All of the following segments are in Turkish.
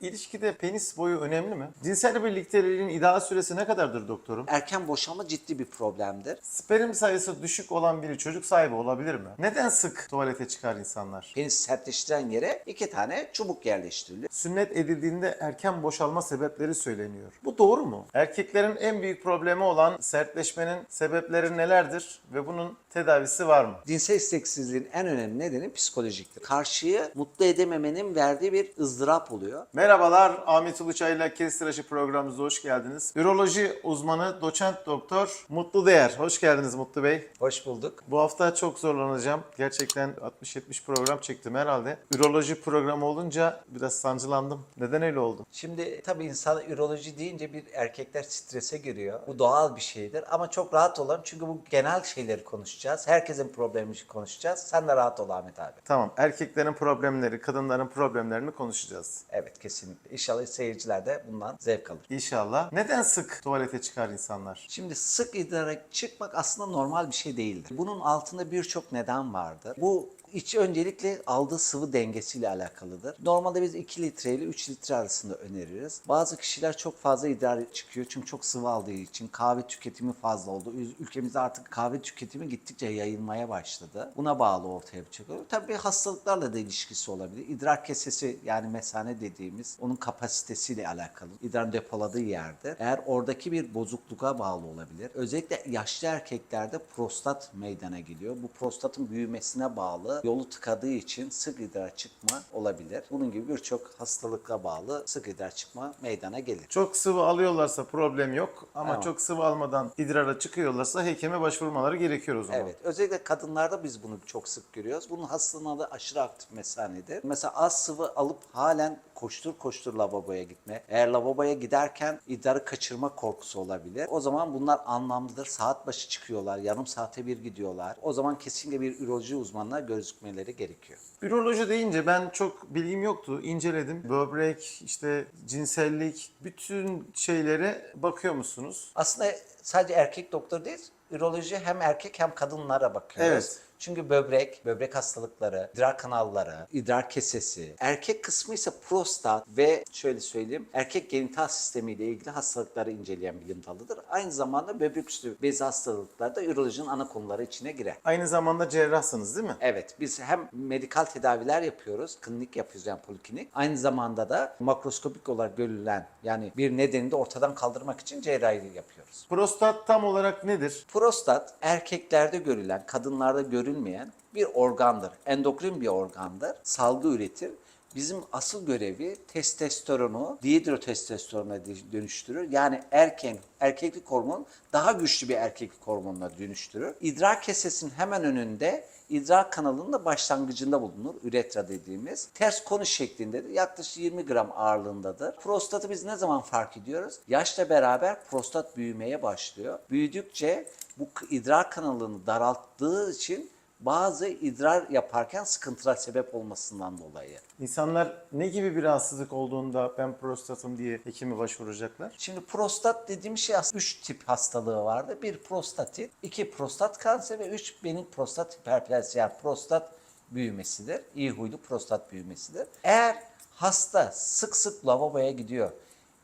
İlişkide penis boyu önemli mi? Cinsel birlikteliğin ideal süresi ne kadardır doktorum? Erken boşalma ciddi bir problemdir. Sperm sayısı düşük olan biri çocuk sahibi olabilir mi? Neden sık tuvalete çıkar insanlar? Penis sertleştiren yere iki tane çubuk yerleştiriliyor. Sünnet edildiğinde erken boşalma sebepleri söyleniyor. Bu doğru mu? Erkeklerin en büyük problemi olan sertleşmenin sebepleri nelerdir ve bunun tedavisi var mı? Cinsel isteksizliğin en önemli nedeni psikolojiktir. Karşıyı mutlu edememenin verdiği bir ızdırap oluyor. Merhabalar, Ahmet Uluçay ile Kestiraşı programımıza hoş geldiniz. Üroloji uzmanı doçent doktor Mutlu Değer. Hoş geldiniz Mutlu Bey. Hoş bulduk. Bu hafta çok zorlanacağım. Gerçekten 60-70 program çektim herhalde. Üroloji programı olunca biraz sancılandım. Neden öyle oldu? Şimdi tabii insan üroloji deyince bir erkekler strese giriyor. Bu doğal bir şeydir ama çok rahat olalım çünkü bu genel şeyleri konuşacağız. Herkesin problemini konuşacağız. Sen de rahat ol Ahmet abi. Tamam, erkeklerin problemleri, kadınların problemlerini konuşacağız. Evet kesinlikle. İnşallah seyirciler de bundan zevk alır. İnşallah. Neden sık tuvalete çıkar insanlar? Şimdi sık idrara çıkmak aslında normal bir şey değildir. Bunun altında birçok neden vardır. Bu iç öncelikle aldığı sıvı dengesiyle alakalıdır. Normalde biz 2 litre ile 3 litre arasında öneririz. Bazı kişiler çok fazla idrar çıkıyor çünkü çok sıvı aldığı için kahve tüketimi fazla oldu. Ül- Ülkemizde artık kahve tüketimi gittikçe yayılmaya başladı. Buna bağlı ortaya çıkıyor. Tabii hastalıklarla da ilişkisi olabilir. İdrar kesesi yani mesane dediğimiz onun kapasitesiyle alakalı. İdrar depoladığı yerde. Eğer oradaki bir bozukluğa bağlı olabilir. Özellikle yaşlı erkeklerde prostat meydana geliyor. Bu prostatın büyümesine bağlı yolu tıkadığı için sık idrar çıkma olabilir. Bunun gibi birçok hastalıkla bağlı sık idrar çıkma meydana gelir. Çok sıvı alıyorlarsa problem yok ama Tamam. çok sıvı almadan idrara çıkıyorlarsa hekime başvurmaları gerekiyor o zaman. Evet. Özellikle kadınlarda biz bunu çok sık görüyoruz. Bunun hastalığının adı aşırı aktif mesanedir. Mesela az sıvı alıp halen koştur koştur lavaboya gitme. Eğer lavaboya giderken idrarı kaçırma korkusu olabilir. O zaman bunlar anlamlıdır. Saat başı çıkıyorlar. Yarım saate bir gidiyorlar. O zaman kesinlikle bir üroloji uzmanına gözükmeleri gerekiyor. Üroloji deyince ben çok bilgim yoktu. İnceledim. Böbrek, işte cinsellik, bütün şeylere bakıyor musunuz? Aslında sadece erkek doktor değil, üroloji hem erkek hem kadınlara bakıyoruz. Evet. Çünkü böbrek, böbrek hastalıkları, idrar kanalları, idrar kesesi, erkek kısmı ise prostat ve şöyle söyleyeyim, erkek genital sistemiyle ilgili hastalıkları inceleyen bilim dalıdır. Aynı zamanda böbrek üstü bezi hastalıkları da ürolojinin ana konuları içine girer. Aynı zamanda cerrahsınız değil mi? Evet, biz hem medikal tedaviler yapıyoruz, klinik yapıyoruz yani poliklinik. Aynı zamanda da makroskopik olarak görülen yani bir nedeni de ortadan kaldırmak için cerrahi yapıyoruz. Prostat tam olarak nedir? Prostat erkeklerde görülen, kadınlarda görülmeyen bir organdır. Endokrin bir organdır. Salgı üretir. Bizim asıl görevi testosteronu dihidrotestosterona dönüştürür. Yani erken erkeklik hormonu daha güçlü bir erkeklik hormonuna dönüştürür. İdrar kesesinin hemen önünde idrar kanalının da başlangıcında bulunur. Üretra dediğimiz. Ters konuş şeklindedir. Yaklaşık 20 gram ağırlığındadır. Prostatı biz ne zaman fark ediyoruz? Yaşla beraber prostat büyümeye başlıyor. Büyüdükçe bu idrar kanalını daralttığı için bazı idrar yaparken sıkıntılar sebep olmasından dolayı. İnsanlar ne gibi bir rahatsızlık olduğunda ben prostatım diye hekime başvuracaklar? Şimdi prostat dediğim şey aslında 3 tip hastalığı vardı. Bir prostatit, iki prostat kanseri ve üç benim prostat hiperplazisi yani prostat büyümesidir. İyi huylu prostat büyümesidir. Eğer hasta sık sık lavaboya gidiyor,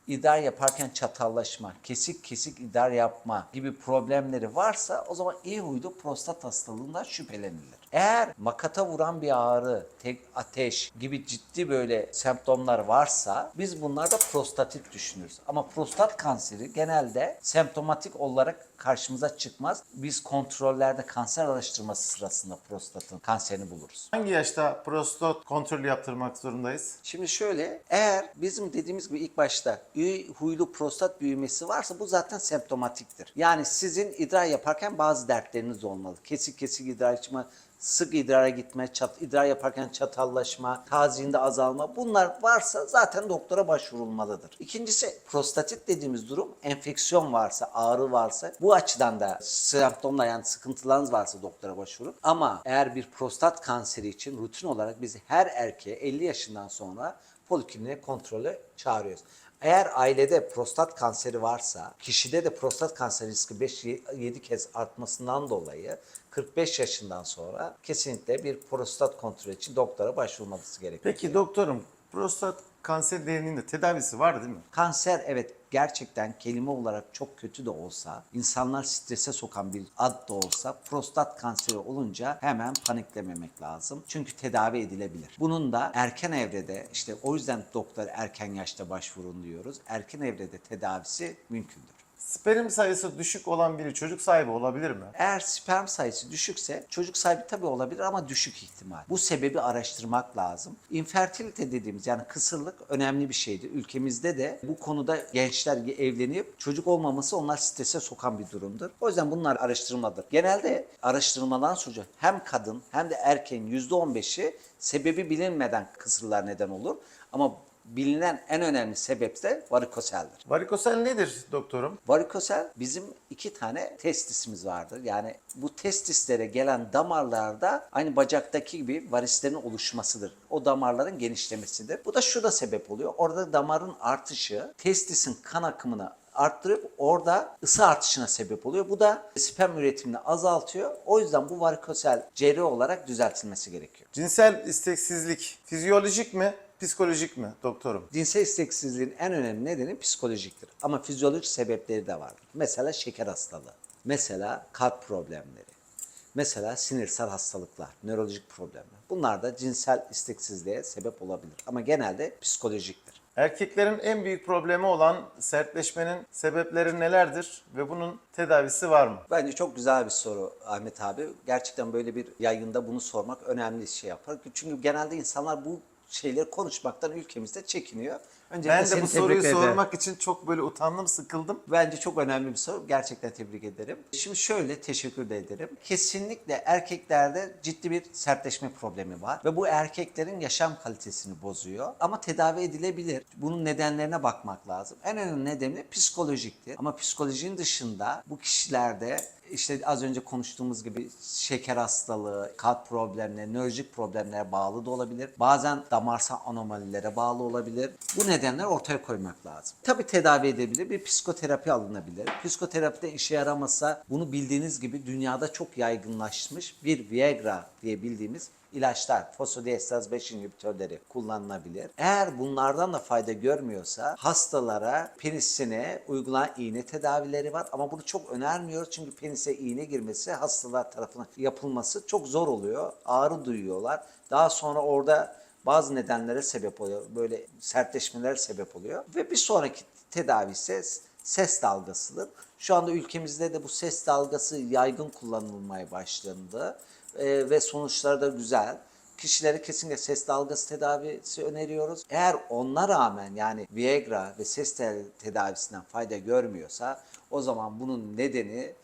idrar yaparken çatallaşma, kesik kesik idrar yapma gibi problemleri varsa o zaman iyi huylu prostat hastalığından şüphelenilir. Eğer makata vuran bir ağrı, tek ateş gibi ciddi böyle semptomlar varsa biz bunlarda prostatit düşünürüz. Ama prostat kanseri genelde semptomatik olarak karşımıza çıkmaz. Biz kontrollerde kanser araştırması sırasında prostatın kanserini buluruz. Hangi yaşta prostat kontrolü yaptırmak zorundayız? Şimdi şöyle, eğer bizim dediğimiz gibi ilk başta iyi huylu prostat büyümesi varsa bu zaten semptomatiktir. Yani sizin idrar yaparken bazı dertleriniz olmalı. Kesik kesik idrar çıkma, sık idrara gitme, çat, idrar yaparken çatallaşma, taziyinde azalma bunlar varsa zaten doktora başvurulmalıdır. İkincisi prostatit dediğimiz durum enfeksiyon varsa, ağrı varsa bu açıdan da semptomlar yani sıkıntılarınız varsa doktora başvurun. Ama eğer bir prostat kanseri için rutin olarak biz her erkeğe 50 yaşından sonra polikliniğe kontrole çağırıyoruz. Eğer ailede prostat kanseri varsa, kişide de prostat kanseri riski 5-7 kez artmasından dolayı 45 yaşından sonra kesinlikle bir prostat kontrolü için doktora başvurması gerekiyor. Peki doktorum prostat kanser denildiğinde tedavisi var değil mi? Kanser evet gerçekten kelime olarak çok kötü de olsa, insanlar strese sokan bir ad da olsa prostat kanseri olunca hemen paniklememek lazım. Çünkü tedavi edilebilir. Bunun da erken evrede işte o yüzden doktor erken yaşta başvurun diyoruz. Erken evrede tedavisi mümkündür. Sperm sayısı düşük olan biri çocuk sahibi olabilir mi? Eğer sperm sayısı düşükse çocuk sahibi tabii olabilir ama düşük ihtimal. Bu sebebi araştırmak lazım. İnfertilite dediğimiz yani kısırlık önemli bir şeydir. Ülkemizde de bu konuda gençler evlenip çocuk olmaması onlar strese sokan bir durumdur. O yüzden bunlar araştırmadır. Genelde araştırmadan sonucu hem kadın hem de erkeğin %15'i sebebi bilinmeden kısırlar neden olur. Ama bilinen en önemli sebep de varikoseldir. Varikosel nedir doktorum? Varikosel bizim iki tane testisimiz vardır. Yani bu testislere gelen damarlarda aynı bacaktaki gibi varislerin oluşmasıdır. O damarların genişlemesidir. Bu da şurada sebep oluyor. Orada damarın artışı testisin kan akımını arttırıp orada ısı artışına sebep oluyor. Bu da sperm üretimini azaltıyor. O yüzden bu varikosel cerri olarak düzeltilmesi gerekiyor. Cinsel isteksizlik fizyolojik mi, psikolojik mi doktorum? Cinsel isteksizliğin en önemli nedeni psikolojiktir. Ama fizyolojik sebepleri de vardır. Mesela şeker hastalığı, mesela kalp problemleri, mesela sinirsel hastalıklar, nörolojik problemler. Bunlar da cinsel isteksizliğe sebep olabilir. Ama genelde psikolojiktir. Erkeklerin en büyük problemi olan sertleşmenin sebepleri nelerdir ve bunun tedavisi var mı? Bence çok güzel bir soru Ahmet abi. Gerçekten böyle bir yayında bunu sormak önemli şey yapar. Çünkü genelde insanlar bu şeyleri konuşmaktan ülkemizde çekiniyor. Öncelikle Ben de bu soruyu ederim. sormak için çok böyle utandım, sıkıldım. Bence çok önemli bir soru. Gerçekten tebrik ederim. Şimdi şöyle teşekkür de ederim. Kesinlikle erkeklerde ciddi bir sertleşme problemi var. Ve bu erkeklerin yaşam kalitesini bozuyor. Ama tedavi edilebilir. Bunun nedenlerine bakmak lazım. En önemli nedeni psikolojiktir. Ama psikolojinin dışında bu kişilerde işte az önce konuştuğumuz gibi şeker hastalığı, kalp problemleri, nörolojik problemlere bağlı da olabilir. Bazen damarsal anomalilere bağlı olabilir. Bu nedenler ortaya koymak lazım. Tabii tedavi edebilir, bir psikoterapi alınabilir. Psikoterapide işe yaramasa bunu bildiğiniz gibi dünyada çok yaygınlaşmış bir Viagra diye bildiğimiz ilaçlar, fosfodiestaz 5 inhibitörleri kullanılabilir. Eğer bunlardan da fayda görmüyorsa hastalara penisine uygulanan iğne tedavileri var ama bunu çok önermiyoruz çünkü penise iğne girmesi hastalar tarafından yapılması çok zor oluyor. Ağrı duyuyorlar. Daha sonra orada bazı nedenlere sebep oluyor. Böyle sertleşmelere sebep oluyor. Ve bir sonraki tedavi ise ses dalgasıdır. Şu anda ülkemizde de bu ses dalgası yaygın kullanılmaya başlandı. Ee, ve sonuçları da güzel. Kişilere kesinlikle ses dalgası tedavisi öneriyoruz. Eğer ona rağmen yani Viagra ve ses tedavisinden fayda görmüyorsa o zaman bunun nedeni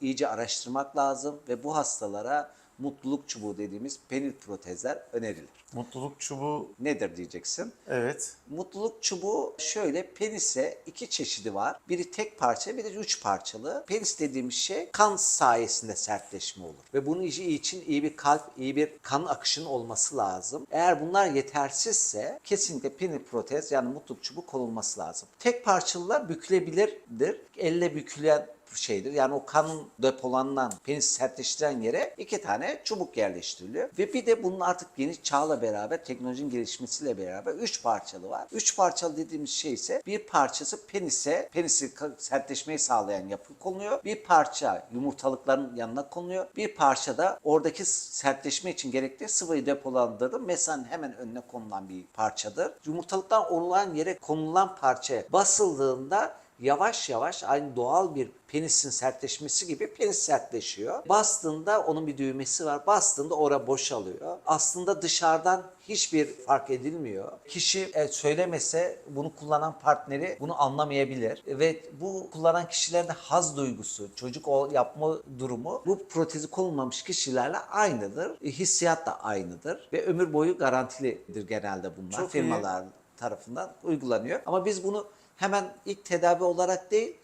iyice araştırmak lazım ve bu hastalara mutluluk çubuğu dediğimiz penil protezler önerilir. Mutluluk çubuğu Nedir diyeceksin? evet. Mutluluk çubuğu şöyle penise iki çeşidi var. Biri tek parça, biri üç parçalı. Penis dediğimiz şey kan sayesinde sertleşme olur. Ve bunun için iyi bir kalp, iyi bir kan akışının olması lazım. Eğer bunlar yetersizse kesinlikle penil protez yani mutluluk çubuğu konulması lazım. Tek parçalılar bükülebilirdir. Elle bükülen şeydir. Yani o kanın depolanan, penis sertleştiren yere iki tane çubuk yerleştiriliyor. Ve bir de bunun artık yeni çağla beraber, teknolojinin gelişmesiyle beraber üç parçalı var. Üç parçalı dediğimiz şey ise bir parçası penise, penisi sertleşmeyi sağlayan yapı konuluyor. Bir parça yumurtalıkların yanına konuluyor. Bir parça da oradaki sertleşme için gerekli sıvıyı depolandırır. Mesanın hemen önüne konulan bir parçadır. Yumurtalıktan olan yere konulan parça basıldığında yavaş yavaş aynı doğal bir penisin sertleşmesi gibi penis sertleşiyor. Bastığında onun bir düğmesi var. Bastığında ora boşalıyor. Aslında dışarıdan hiçbir fark edilmiyor. Kişi e, söylemese bunu kullanan partneri bunu anlamayabilir. Ve bu kullanan kişilerde haz duygusu, çocuk yapma durumu bu protezi konulmamış kişilerle aynıdır. E, hissiyat da aynıdır. Ve ömür boyu garantilidir genelde bunlar. Çok iyi. Tarafından uygulanıyor. Ama biz bunu hemen ilk tedavi olarak değil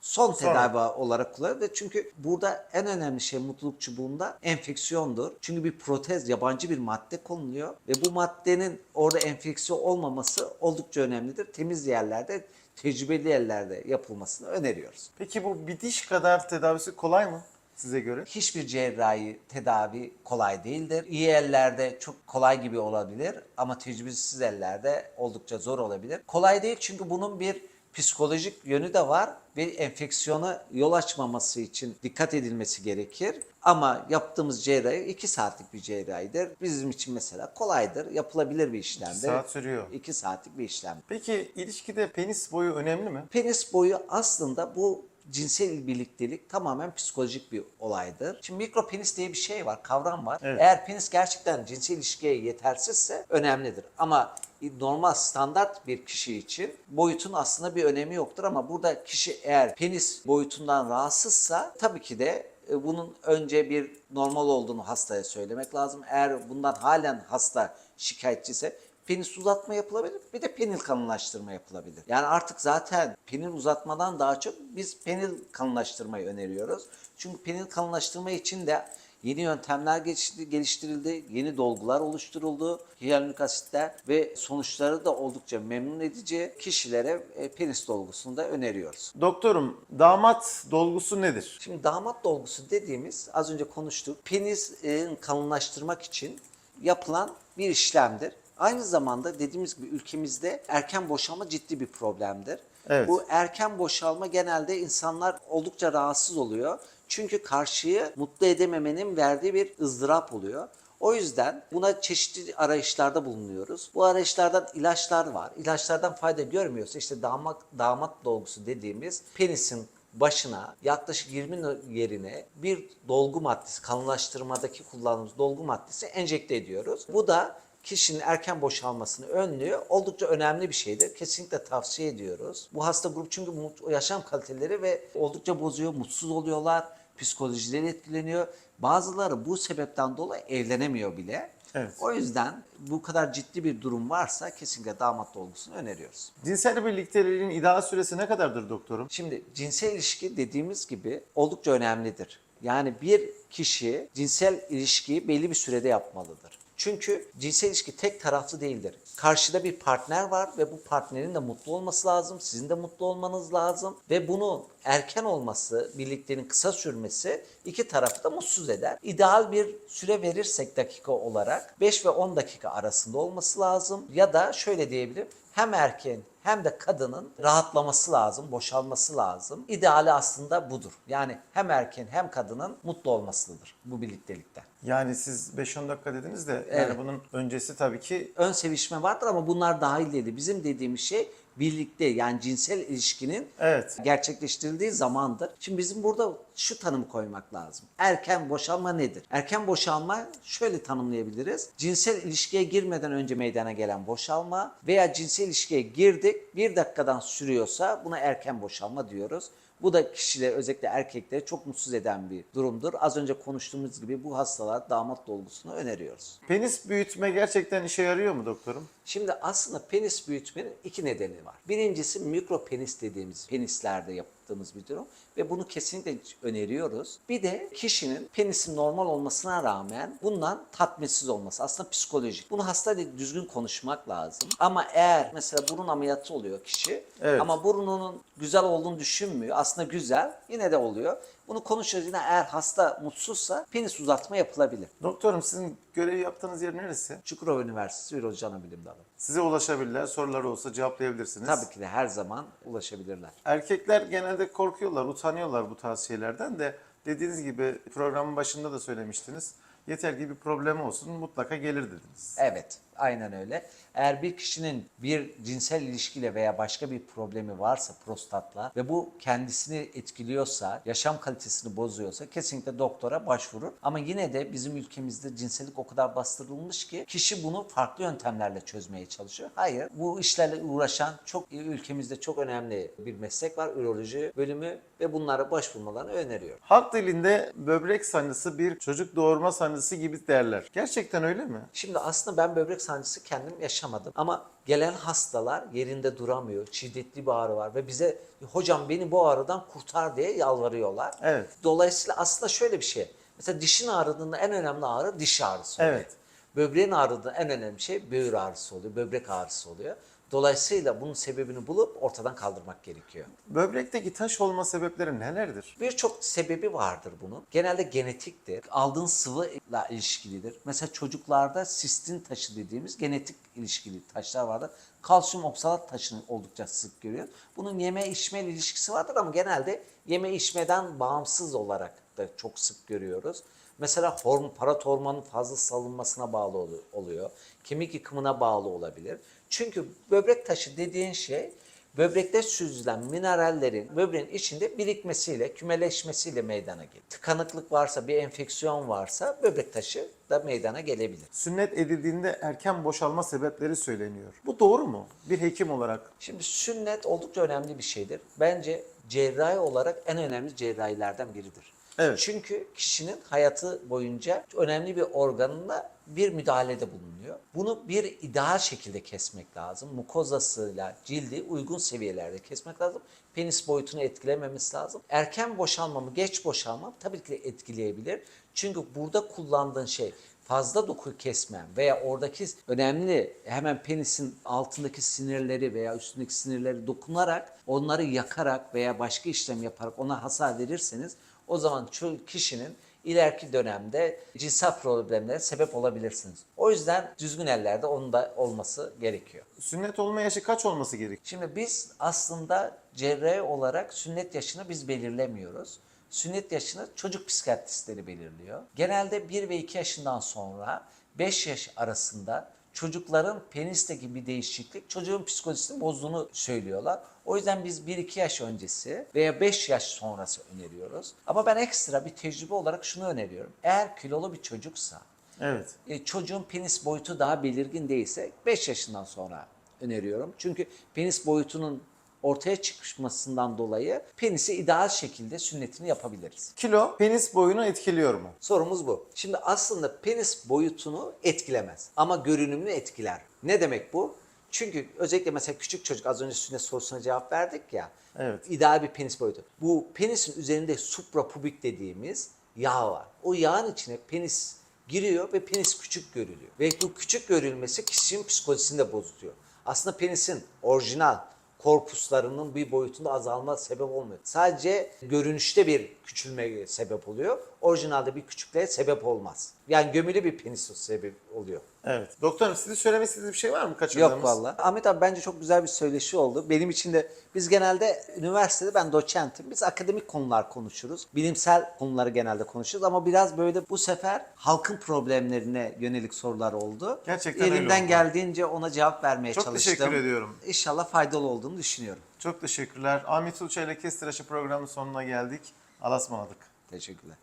son Sonra. tedavi olarak kullanıyoruz. Ve çünkü burada en önemli şey mutluluk çubuğunda enfeksiyondur. Çünkü bir protez yabancı bir madde konuluyor ve bu maddenin orada enfeksiyon olmaması oldukça önemlidir. Temiz yerlerde tecrübeli yerlerde yapılmasını öneriyoruz. Peki bu bir diş kadar tedavisi kolay mı? Size göre? Hiçbir cerrahi tedavi kolay değildir. İyi ellerde çok kolay gibi olabilir ama tecrübesiz ellerde oldukça zor olabilir. Kolay değil çünkü bunun bir psikolojik yönü de var ve enfeksiyona yol açmaması için dikkat edilmesi gerekir. Ama yaptığımız cerrahi 2 saatlik bir cerrahidir. Bizim için mesela kolaydır, yapılabilir bir işlemdir. saat sürüyor. 2 saatlik bir işlem. Peki ilişkide penis boyu önemli mi? Penis boyu aslında bu cinsel birliktelik tamamen psikolojik bir olaydır. Şimdi mikropenis diye bir şey var, kavram var. Evet. Eğer penis gerçekten cinsel ilişkiye yetersizse önemlidir. Ama normal standart bir kişi için boyutun aslında bir önemi yoktur ama burada kişi eğer penis boyutundan rahatsızsa tabii ki de e, bunun önce bir normal olduğunu hastaya söylemek lazım. Eğer bundan halen hasta şikayetçiyse penis uzatma yapılabilir. Bir de penil kalınlaştırma yapılabilir. Yani artık zaten penil uzatmadan daha çok biz penil kalınlaştırmayı öneriyoruz. Çünkü penil kalınlaştırma için de yeni yöntemler gelişti- geliştirildi, yeni dolgular oluşturuldu, hyaluronik asitler ve sonuçları da oldukça memnun edici kişilere e, penis dolgusunu da öneriyoruz. Doktorum damat dolgusu nedir? Şimdi damat dolgusu dediğimiz az önce konuştuk. Penisin kalınlaştırmak için yapılan bir işlemdir. Aynı zamanda dediğimiz gibi ülkemizde erken boşalma ciddi bir problemdir. Evet. Bu erken boşalma genelde insanlar oldukça rahatsız oluyor. Çünkü karşıyı mutlu edememenin verdiği bir ızdırap oluyor. O yüzden buna çeşitli arayışlarda bulunuyoruz. Bu arayışlardan ilaçlar var. İlaçlardan fayda görmüyorsa işte damat, damat dolgusu dediğimiz penisin başına yaklaşık 20 yerine bir dolgu maddesi, kalınlaştırmadaki kullandığımız dolgu maddesi enjekte ediyoruz. Bu da kişinin erken boşalmasını önlüyor. Oldukça önemli bir şeydir. Kesinlikle tavsiye ediyoruz. Bu hasta grup çünkü yaşam kaliteleri ve oldukça bozuyor, mutsuz oluyorlar, psikolojileri etkileniyor. Bazıları bu sebepten dolayı evlenemiyor bile. Evet. O yüzden bu kadar ciddi bir durum varsa kesinlikle damat dolgusunu öneriyoruz. Cinsel birlikteliğin ideal süresi ne kadardır doktorum? Şimdi cinsel ilişki dediğimiz gibi oldukça önemlidir. Yani bir kişi cinsel ilişkiyi belli bir sürede yapmalıdır. Çünkü cinsel ilişki tek taraflı değildir. Karşıda bir partner var ve bu partnerin de mutlu olması lazım. Sizin de mutlu olmanız lazım. Ve bunu erken olması, birlikteliğin kısa sürmesi iki tarafı da mutsuz eder. İdeal bir süre verirsek dakika olarak 5 ve 10 dakika arasında olması lazım. Ya da şöyle diyebilirim hem erkeğin hem de kadının rahatlaması lazım, boşalması lazım. İdeali aslında budur. Yani hem erkeğin hem kadının mutlu olmasıdır bu birliktelikte. Yani siz 5-10 dakika dediniz de yani Evet. bunun öncesi tabii ki Ön sevişme vardır ama bunlar dahil değil. Bizim dediğimiz şey birlikte yani cinsel ilişkinin evet. gerçekleştirildiği zamandır. Şimdi bizim burada şu tanımı koymak lazım. Erken boşalma nedir? Erken boşalma şöyle tanımlayabiliriz. Cinsel ilişkiye girmeden önce meydana gelen boşalma veya cinsel ilişkiye girdik bir dakikadan sürüyorsa buna erken boşalma diyoruz. Bu da kişileri özellikle erkekleri çok mutsuz eden bir durumdur. Az önce konuştuğumuz gibi bu hastalar damat dolgusunu öneriyoruz. Penis büyütme gerçekten işe yarıyor mu doktorum? Şimdi aslında penis büyütmenin iki nedeni var. Birincisi mikro penis dediğimiz penislerde yaptığımız bir durum ve bunu kesinlikle öneriyoruz. Bir de kişinin penisin normal olmasına rağmen bundan tatminsiz olması aslında psikolojik. Bunu hastayla düzgün konuşmak lazım. Ama eğer mesela burun ameliyatı oluyor kişi Evet. ama burnunun güzel olduğunu düşünmüyor. Aslında güzel yine de oluyor. Bunu konuşuyoruz yine eğer hasta mutsuzsa penis uzatma yapılabilir. Doktorum sizin görev yaptığınız yer neresi? Çukurova Üniversitesi Üroloji Anabilim Dalı. Size ulaşabilirler, soruları olsa cevaplayabilirsiniz. Tabii ki de her zaman ulaşabilirler. Erkekler genelde korkuyorlar, utanıyorlar bu tavsiyelerden de dediğiniz gibi programın başında da söylemiştiniz. Yeter ki bir problem olsun mutlaka gelir dediniz. Evet, aynen öyle. Eğer bir kişinin bir cinsel ilişkiyle veya başka bir problemi varsa prostatla ve bu kendisini etkiliyorsa, yaşam kalitesini bozuyorsa kesinlikle doktora başvurur. Ama yine de bizim ülkemizde cinsellik o kadar bastırılmış ki kişi bunu farklı yöntemlerle çözmeye çalışıyor. Hayır, bu işlerle uğraşan çok ülkemizde çok önemli bir meslek var. Üroloji bölümü ve bunlara başvurmalarını öneriyorum. Halk dilinde böbrek sancısı bir çocuk doğurma sancısı gibi derler. Gerçekten öyle mi? Şimdi aslında ben böbrek sancısı kendim yaşamadım ama gelen hastalar yerinde duramıyor, şiddetli bir ağrı var ve bize hocam beni bu ağrıdan kurtar diye yalvarıyorlar. Evet. Dolayısıyla aslında şöyle bir şey. Mesela dişin ağrıdığında en önemli ağrı diş ağrısı oluyor. Evet. Böbreğin ağrıdığında en önemli şey böğür ağrısı oluyor, böbrek ağrısı oluyor. Dolayısıyla bunun sebebini bulup ortadan kaldırmak gerekiyor. Böbrekteki taş olma sebepleri nelerdir? Birçok sebebi vardır bunun. Genelde genetiktir. Aldığın sıvıyla ilişkilidir. Mesela çocuklarda sistin taşı dediğimiz genetik ilişkili taşlar vardır. Kalsiyum oksalat taşını oldukça sık görüyoruz. Bunun yeme içme ilişkisi vardır ama genelde yeme içmeden bağımsız olarak da çok sık görüyoruz. Mesela hormon, parat hormonun fazla salınmasına bağlı olu- oluyor. Kemik yıkımına bağlı olabilir. Çünkü böbrek taşı dediğin şey böbrekte süzülen minerallerin böbreğin içinde birikmesiyle, kümeleşmesiyle meydana gelir. Tıkanıklık varsa, bir enfeksiyon varsa böbrek taşı da meydana gelebilir. Sünnet edildiğinde erken boşalma sebepleri söyleniyor. Bu doğru mu? Bir hekim olarak Şimdi sünnet oldukça önemli bir şeydir. Bence cerrahi olarak en önemli cerrahilerden biridir. Evet. Çünkü kişinin hayatı boyunca önemli bir organına bir müdahalede bulunuyor. Bunu bir ideal şekilde kesmek lazım. Mukozasıyla cildi uygun seviyelerde kesmek lazım. Penis boyutunu etkilememesi lazım. Erken boşalma mı, geç boşalma mı tabii ki etkileyebilir. Çünkü burada kullandığın şey fazla doku kesmen veya oradaki önemli hemen penisin altındaki sinirleri veya üstündeki sinirleri dokunarak onları yakarak veya başka işlem yaparak ona hasar verirseniz o zaman ço- kişinin ileriki dönemde cinsel problemlere sebep olabilirsiniz. O yüzden düzgün ellerde onun da olması gerekiyor. sünnet olma yaşı kaç olması gerek? Şimdi biz aslında cerrahi olarak sünnet yaşını biz belirlemiyoruz. Sünnet yaşını çocuk psikiyatristleri belirliyor. Genelde 1 ve 2 yaşından sonra 5 yaş arasında çocukların penisteki bir değişiklik çocuğun psikolojisini bozduğunu söylüyorlar. O yüzden biz 1-2 yaş öncesi veya 5 yaş sonrası öneriyoruz. Ama ben ekstra bir tecrübe olarak şunu öneriyorum. Eğer kilolu bir çocuksa Evet. e, çocuğun penis boyutu daha belirgin değilse 5 yaşından sonra öneriyorum. Çünkü penis boyutunun ortaya çıkmasından dolayı penisi ideal şekilde sünnetini yapabiliriz. Kilo penis boyunu etkiliyor mu? Sorumuz bu. Şimdi aslında penis boyutunu etkilemez ama görünümünü etkiler. Ne demek bu? Çünkü özellikle mesela küçük çocuk az önce sünnet sorusuna cevap verdik ya. Evet. İdeal bir penis boyutu. Bu penisin üzerinde suprapubik dediğimiz yağ var. O yağın içine penis giriyor ve penis küçük görülüyor. Ve bu küçük görülmesi kişinin psikolojisini de bozutuyor. Aslında penisin orijinal korpuslarının bir boyutunda azalma sebep olmuyor. Sadece görünüşte bir küçülmeye sebep oluyor. Orijinalde bir küçüklüğe sebep olmaz. Yani gömülü bir penis sebep oluyor. Evet. Doktorum sizin söylemek istediğiniz bir şey var mı kaçırdığımız? Yok vallahi. Ahmet abi bence çok güzel bir söyleşi oldu. Benim için de biz genelde üniversitede ben doçentim. Biz akademik konular konuşuruz. Bilimsel konuları genelde konuşuruz ama biraz böyle bu sefer halkın problemlerine yönelik sorular oldu. Gerçekten öyle Elimden oldu. geldiğince ona cevap vermeye Çok çalıştım. teşekkür ediyorum. İnşallah faydalı olduğunu düşünüyorum. Çok teşekkürler. Ahmet Uluçay ile Kestiraşı programının sonuna geldik. Alasmaladık. Teşekkürler.